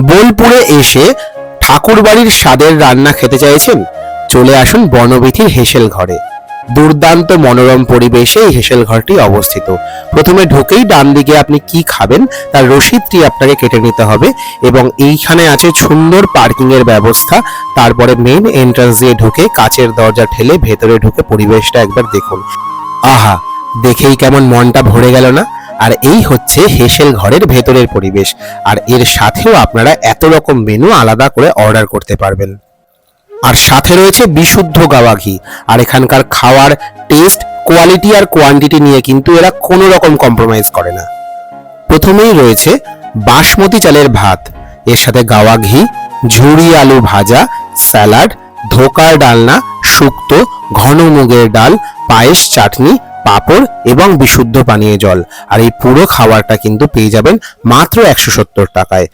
বোলপুরে এসে ঠাকুরবাড়ির স্বাদের রান্না খেতে চাইছেন। চলে আসুন বনবিথির হেসেল ঘরে। দুর্দান্ত মনোরম পরিবেশে এই হেসেল ঘরটি অবস্থিত। প্রথমে ঢোকেই ডান দিকে আপনি কি খাবেন, তার রসিদটি আপনাকে কেটে নিতে হবে এবং এইখানে আছে সুন্দর পার্কিং এর ব্যবস্থা। তারপরে মেন এন্ট্রান্স দিয়ে ঢুকে কাচের দরজা ঠেলে ভেতরে ঢুকে পরিবেশটা একবার দেখুন। আহা, দেখেই কেমন মনটা ভরে গেল না? আর এই হচ্ছে হেসেল ঘরের ভেতরের পরিবেশ। আর এর সাথেও আপনারা এত রকম মেনু আলাদা করে অর্ডার করতে পারবেন। আর সাথে রয়েছে বিশুদ্ধ গাওয়া ঘি আর এখানকার খাওয়ার টেস্ট কোয়ালিটি আর কোয়ান্টিটি নিয়ে কিন্তু এরা কোনো রকম কম্প্রোমাইজ করে না। প্রথমেই রয়েছে বাসমতি চালের ভাত। এর সাথে গাওয়া ঘি ঝুড়ি আলু ভাজা, স্যালাড, ধোকার ডালনা, শুক্তো, ঘন মুগের ডাল, পায়েস, চাটনি পাঁপড় এবং বিশুদ্ধ পানীয় জল। আর এই পুরো খাবারটা কিন্তু পেয়ে যাবেন মাত্র একশো সত্তর টাকায়।